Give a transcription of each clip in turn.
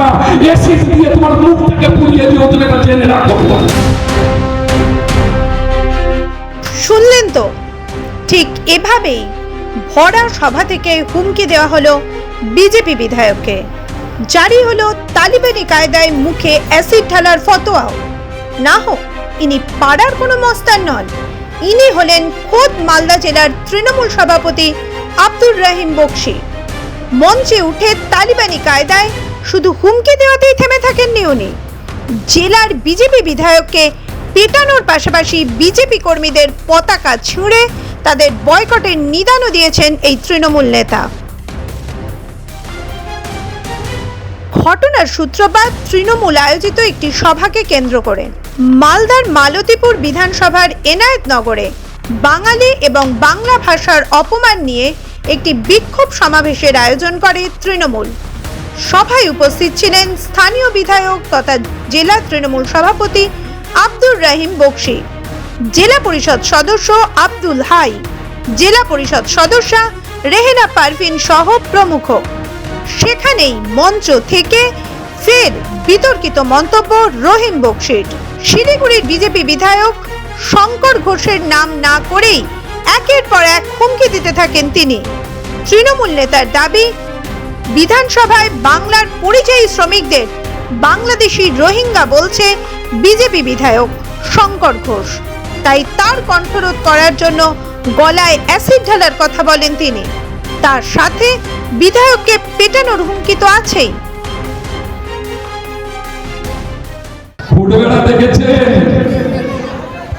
না। এসিড দিয়ে তোমার পুড়িয়ে দিও, তুমি এটা জেনে রাখো। শুনলেন তো? ঠিক এভাবেই ভরা সভা থেকে হুমকি দেওয়া হলো বিজেপি বিধায়ককে। জারি হলো তালিবানি কায়দায় মুখে অ্যাসিড ঢালার ফতোয়াও। না হোক, ইনি পাড়ার কোনো মস্তান নন। ইনি হলেন খোদ মালদা জেলার তৃণমূল সভাপতি আব্দুর রাহিম বক্সি। মঞ্চে উঠে তালিবানি কায়দায় শুধু হুমকি দেওয়াতেই থেমে থাকেননি উনি। জেলার বিজেপি বিধায়ককে পেটানোর পাশাপাশি বিজেপি কর্মীদের পতাকা ছুঁড়ে তাদের বয়কটের নিদানও দিয়েছেন এই তৃণমূল নেতা। ঘটনার সূত্রপাত তৃণমূল আয়োজিত একটি সভাকে কেন্দ্র করে। মালদার মালতীপুর বিধানসভার এনায়েতনগরে বাঙালি এবং বাংলা ভাষার অপমান নিয়ে একটি বিক্ষোভ সমাবেশের আয়োজন করে তৃণমূল। সভায় উপস্থিত ছিলেন স্থানীয় বিধায়ক তথা জেলা তৃণমূল সভাপতি আব্দুর রহিম বক্সি, জেলা পরিষদ সদস্য আব্দুল হাই, জেলা পরিষদ সদস্যা রেহেনা পারভিন সহ প্রমুখ। সেখানেই মঞ্চ থেকে ফের বিতর্কিত মন্তব্য রহিম বক্সির। শিলিগুড়ির বিজেপি বিধায়ক শঙ্কর ঘোষের নাম না করেই একের পর এক হুমকি দিতে থাকেন তিনি। তৃণমূল নেতার দাবি বিধানসভায় বাংলার পরিযায়ী শ্রমিকদের বাংলাদেশি রোহিঙ্গা বলছে বিজেপি বিধায়ক শঙ্কর ঘোষ। তাই তার কণ্ঠরোধ করার জন্য গলায় অ্যাসিড ঢালার কথা বলেন তিনি। তার সাথে বিধায়ককে পেটানোর হুমকি তো আছেই।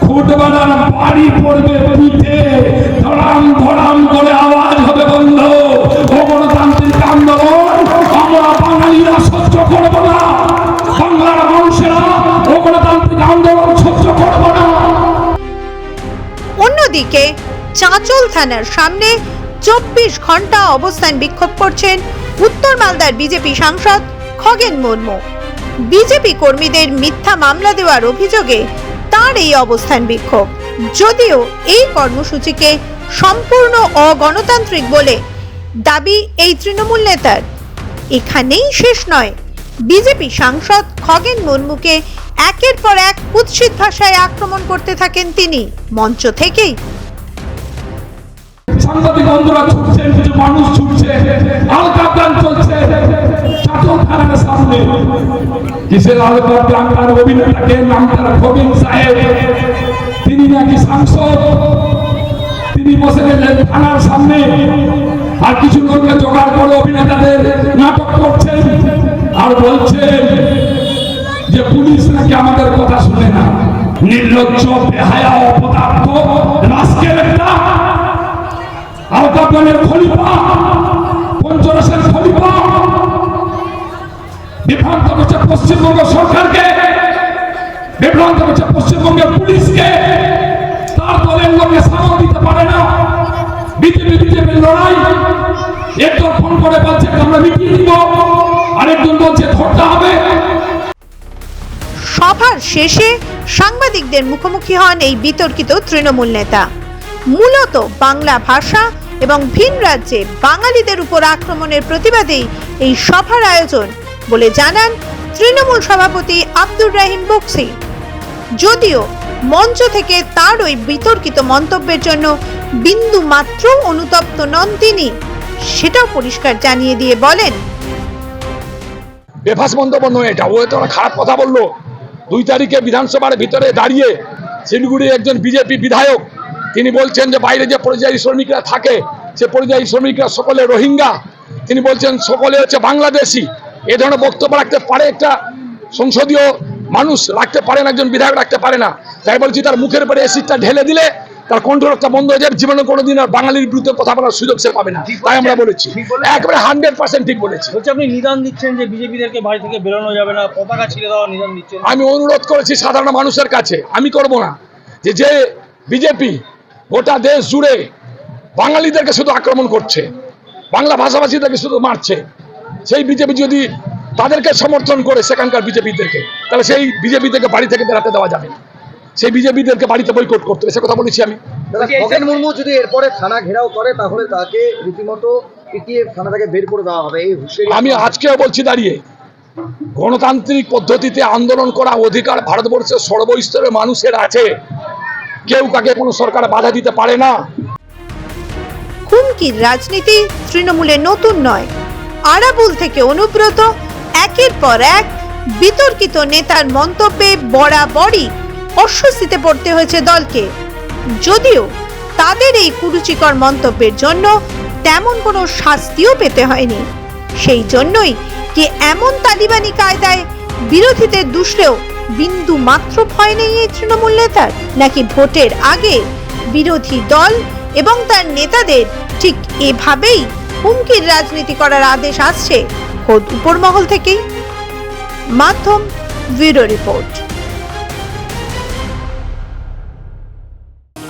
ফুটবেড়ার বাড়ি পড়বে পিঠে অন্যদিকে চাঁচল থানার সামনে চব্বিশ ঘণ্টা অবস্থান বিক্ষোভ করছেন উত্তর মালদার বিজেপি সাংসদ খগেন মুর্মু। বিজেপি কর্মীদের মিথ্যা মামলা দেওয়ার অভিযোগে তার এই অবস্থান বিক্ষোভ। যদিও এই কর্মসূচিকে সম্পূর্ণ অগণতান্ত্রিক বলে দাবি এই তৃণমূল নেতার। এখানেই শেষ নয়। বিজেপি সাংসদ খগেন মুর্মুকে একের পর এক কুৎসিত ভাষায় আক্রমণ করতে থাকেন তিনি, মঞ্চ থেকেই। সাংবাদিক বন্ধুরা ছুটছেন, কিছু মানুষ ছুটছে আলকা চলছে চাটল সামনে। কিসের আলকা তার অভিনেতাকে নাম তার খবিন সাহেব। তিনি নাকি সাংসদ? তিনি বসে গেলেন থানার সামনে। আর কিছু লোককে জোগাড় নির্লজ্জ, বেহায়া, অপদার্থ রাস্কের একটা আলকাপনের খলিফা পঞ্চরসের খলিফা, বিভ্রান্ত করছে পশ্চিমবঙ্গ সরকারকে, বিভ্রান্ত করছে পশ্চিমবঙ্গের পুলিশকে। তার দলের লোকে সামাল দিতে পারে না। বিজেপি, বিজেপির লড়াই। একজন ফোন করে বলছে, আমরা মিটিয়ে দিব। আরেকজন বলছে, ধরতে হবে। সভার শেষে সাংবাদিকদের মুখোমুখি হন এই বিতর্কিত তৃণমূল নেতা। মূলত বাংলা ভাষা এবং ভিন রাজ্যে বাঙালিদের উপর আক্রমণের প্রতিবাদেই এই সভার আয়োজন বলে জানান তৃণমূল সভাপতি আব্দুর রাহিম বক্সি। যদিও মঞ্চ থেকে তার ওই বিতর্কিত মন্তব্যের জন্য বিন্দু মাত্র অনুতপ্ত নন তিনি, সেটাও পরিষ্কার জানিয়ে দিয়ে বলেন। বেফাস মন্তব্য নয় এটা, ও তো খারাপ কথা বলল। দুই তারিখে বিধানসভার ভিতরে দাঁড়িয়ে শিলিগুড়ির একজন বিজেপি বিধায়ক, তিনি বলছেন যে বাইরে যে পরিযায়ী শ্রমিকরা থাকে, সে পরিযায়ী শ্রমিকরা সকলে রোহিঙ্গা। তিনি বলছেন সকলে হচ্ছে বাংলাদেশি। এ ধরনের বক্তব্য রাখতে পারে একটা সংসদীয় মানুষ, রাখতে পারেন একজন বিধায়ক রাখতে পারে না। তাই বলছি তার মুখের উপরে এসিটটা ঢেলে দিলে তার কণ্ঠরক্ষা বন্ধ হয়ে যাবে জীবনে কোনোদিন আর বাঙালির বিরুদ্ধে কথা বলার সুযোগ সে পাবে না। তাই আমরা বলেছি। একেবারে হান্ড্রেড পার্সেন্ট ঠিক বলেছি। বলছি আপনি নিদান দিচ্ছেন যে বিজেপিদেরকে বাড়ি থেকে বেরোনো যাবে না পতাকা ছিঁড়ে দেওয়া নিদান দিচ্ছেন। আমি অনুরোধ করেছি সাধারণ মানুষের কাছে আমি করব না। যে যে বিজেপি গোটা দেশ জুড়ে বাঙালিদেরকে শুধু আক্রমণ করছে বাংলা ভাষাভাষীদেরকে শুধু মারছে সেই বিজেপি যদি তাদেরকে সমর্থন করে সেখানকার বিজেপিদেরকে তাহলে সেই বিজেপিদেরকে বাড়ি থেকে বেরাতে দেওয়া যাবে না। সেই বিজেপিদেরকে বাড়িতে বয়কট করতে সে কথা বলেছি আমি। খগেন মুর্মু যদি এরপরে থানা ঘেরাও করে তাহলে তাকে রীতিমতো পিটিয়ে থানা থেকে বের করে দেওয়া হবে। এই আমি আজকেও বলছি দাঁড়িয়ে গণতান্ত্রিক পদ্ধতিতে আন্দোলন করা অধিকার ভারতবর্ষের সর্বস্তরের মানুষের আছে। কেউ কাকে কোনো সরকার বাধা দিতে পারে না। হুমকির রাজনীতি তৃণমূলে নতুন নয়। আরাবুল থেকে অনুব্রত একের পর এক বিতর্কিত নেতার মন্তব্যে বরাবরই অস্বস্তিতে পড়তে হয়েছে দলকে। যদিও তাদের এই কুরুচিকর মন্তব্যের জন্য তেমন কোনো শাস্তিও পেতে হয়নি। সেই জন্যই কি এমন তালিবানি কায়দায় বিরোধীদের দুষলেও বিন্দু মাত্র ভয় নেই এই তৃণমূল নেতার? নাকি ভোটের আগে বিরোধী দল এবং তার নেতাদের ঠিক এভাবেই হুমকির রাজনীতি করার আদেশ আসছে? খোদ উপরমহল থেকেই। মাধ্যম ব্যুরো রিপোর্ট।